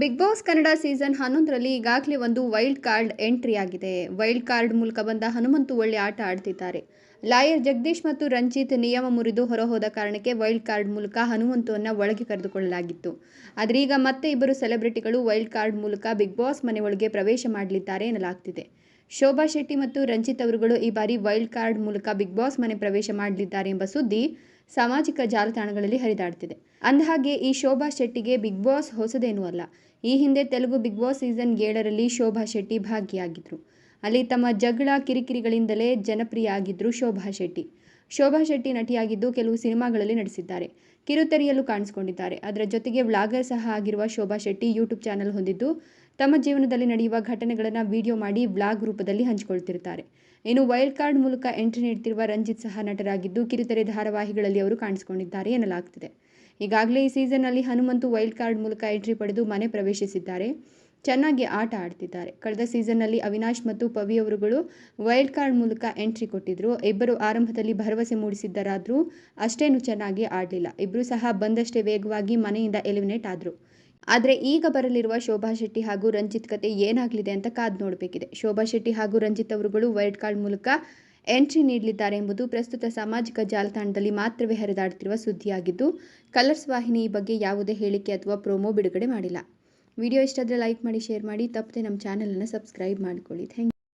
Big boss Kannada season ಹನ್ನೊಂದರಲ್ಲಿ ಈಗಾಗಲೇ ಒಂದು ವೈಲ್ಡ್ ಕಾರ್ಡ್ ಎಂಟ್ರಿ ಆಗಿದೆ. ವೈಲ್ಡ್ ಕಾರ್ಡ್ ಮೂಲಕ ಬಂದ ಹನುಮಂತು ಒಳ್ಳೆ ಆಟ ಆಡ್ತಿದ್ದಾರೆ. ಲಾಯರ್ ಜಗದೀಶ್ ಮತ್ತು ರಂಜಿತ್ ನಿಯಮ ಮುರಿದು ಹೊರಹೋದ ಕಾರಣಕ್ಕೆ ವೈಲ್ಡ್ ಕಾರ್ಡ್ ಮೂಲಕ ಹನುಮಂತುವನ್ನು ಒಳಗೆ ಕರೆದುಕೊಳ್ಳಲಾಗಿತ್ತು. ಆದರೆ ಈಗ ಮತ್ತೆ ಇಬ್ಬರು ಸೆಲೆಬ್ರಿಟಿಗಳು ವೈಲ್ಡ್ ಕಾರ್ಡ್ ಮೂಲಕ ಬಿಗ್ ಬಾಸ್ ಮನೆ ಪ್ರವೇಶ ಮಾಡಲಿದ್ದಾರೆ ಎನ್ನಲಾಗ್ತಿದೆ. ಶೋಭಾ ಶೆಟ್ಟಿ ಮತ್ತು ರಂಜಿತ್ ಅವರುಗಳು ಈ ಬಾರಿ ವೈಲ್ಡ್ ಕಾರ್ಡ್ ಮೂಲಕ ಬಿಗ್ ಬಾಸ್ ಮನೆ ಪ್ರವೇಶ ಮಾಡಲಿದ್ದಾರೆ ಎಂಬ ಸುದ್ದಿ ಸಾಮಾಜಿಕ ಜಾಲತಾಣಗಳಲ್ಲಿ ಹರಿದಾಡ್ತಿದೆ. ಅಂದಹಾಗೆ, ಈ ಶೋಭಾ ಶೆಟ್ಟಿಗೆ ಬಿಗ್ ಬಾಸ್ ಹೊಸದೇನೂ ಅಲ್ಲ. ಈ ಹಿಂದೆ ತೆಲುಗು ಬಿಗ್ ಬಾಸ್ ಸೀಸನ್ ಏಳರಲ್ಲಿ ಶೋಭಾ ಶೆಟ್ಟಿ ಭಾಗಿಯಾಗಿದ್ದರು ಅಲ್ಲಿ ತಮ್ಮ ಜಗಳ ಕಿರಿಕಿರಿಗಳಿಂದಲೇ ಜನಪ್ರಿಯ ಆಗಿದ್ದರು ಶೋಭಾ ಶೆಟ್ಟಿ. ಶೋಭಾ ಶೆಟ್ಟಿ ನಟಿಯಾಗಿದ್ದು ಕೆಲವು ಸಿನಿಮಾಗಳಲ್ಲಿ ನಟಿಸಿದ್ದಾರೆ. ಕಿರುತೆರೆಯಲ್ಲೂ ಕಾಣಿಸಿಕೊಂಡಿದ್ದಾರೆ. ಅದರ ಜೊತೆಗೆ ವ್ಲಾಗರ್ ಸಹ ಆಗಿರುವ ಶೋಭಾ ಶೆಟ್ಟಿ ಯೂಟ್ಯೂಬ್ ಚಾನಲ್ ಹೊಂದಿದ್ದು ತಮ್ಮ ಜೀವನದಲ್ಲಿ ನಡೆಯುವ ಘಟನೆಗಳನ್ನು ವಿಡಿಯೋ ಮಾಡಿ ಬ್ಲಾಗ್ ರೂಪದಲ್ಲಿ ಹಂಚಿಕೊಳ್ತಿರ್ತಾರೆ. ಇನ್ನು ವೈಲ್ಡ್ ಕಾರ್ಡ್ ಮೂಲಕ ಎಂಟ್ರಿ ನೀಡ್ತಿರುವ ರಂಜಿತ್ ಸಹ ನಟರಾಗಿದ್ದು, ಕಿರುತೆರೆ ಧಾರಾವಾಹಿಗಳಲ್ಲಿ ಅವರು ಕಾಣಿಸಿಕೊಂಡಿದ್ದಾರೆ ಎನ್ನಲಾಗ್ತಿದೆ. ಈಗಾಗಲೇ ಈ ಸೀಸನ್ನಲ್ಲಿ ಹನುಮಂತು ವೈಲ್ಡ್ ಕಾರ್ಡ್ ಮೂಲಕ ಎಂಟ್ರಿ ಪಡೆದು ಮನೆ ಪ್ರವೇಶಿಸಿದ್ದಾರೆ. ಚೆನ್ನಾಗಿ ಆಟ ಆಡ್ತಿದ್ದಾರೆ. ಕಳೆದ ಸೀಸನ್ನಲ್ಲಿ ಅವಿನಾಶ್ ಮತ್ತು ಪವಿ ಅವರುಗಳು ವೈಲ್ಡ್ ಕಾರ್ಡ್ ಮೂಲಕ ಎಂಟ್ರಿ ಕೊಟ್ಟಿದ್ರು. ಇಬ್ಬರು ಆರಂಭದಲ್ಲಿ ಭರವಸೆ ಮೂಡಿಸಿದ್ದರಾದರೂ ಅಷ್ಟೇನು ಚೆನ್ನಾಗಿ ಆಡಲಿಲ್ಲ. ಇಬ್ಬರು ಸಹ ಬಂದಷ್ಟೇ ವೇಗವಾಗಿ ಮನೆಯಿಂದ ಎಲಿಮಿನೇಟ್ ಆದರು. ಆದರೆ ಈಗ ಬರಲಿರುವ ಶೋಭಾ ಶೆಟ್ಟಿ ಹಾಗೂ ರಂಜಿತ್ ಕತೆ ಏನಾಗಲಿದೆ ಅಂತ ಕಾದು ನೋಡಬೇಕಿದೆ. ಶೋಭಾ ಶೆಟ್ಟಿ ಹಾಗೂ ರಂಜಿತ್ ಅವರುಗಳು ವೈಲ್ಡ್ ಕಾರ್ಡ್ ಮೂಲಕ ಎಂಟ್ರಿ ನೀಡಲಿದ್ದಾರೆ ಎಂಬುದು ಪ್ರಸ್ತುತ ಸಾಮಾಜಿಕ ಜಾಲತಾಣದಲ್ಲಿ ಮಾತ್ರವೇ ಹರಿದಾಡುತ್ತಿರುವ ಸುದ್ದಿಯಾಗಿದ್ದು, ಕಲರ್ಸ್ ವಾಹಿನಿ ಈ ಬಗ್ಗೆ ಯಾವುದೇ ಹೇಳಿಕೆ ಅಥವಾ ಪ್ರೋಮೋ ಬಿಡುಗಡೆ ಮಾಡಿಲ್ಲ. ವಿಡಿಯೋ ಇಷ್ಟಾದರೆ ಲೈಕ್ ಮಾಡಿ, ಶೇರ್ ಮಾಡಿ, ತಪ್ಪದೆ ನಮ್ಮ ಚಾನಲನ್ನು ಸಬ್ಸ್ಕ್ರೈಬ್ ಮಾಡಿಕೊಳ್ಳಿ. ಥ್ಯಾಂಕ್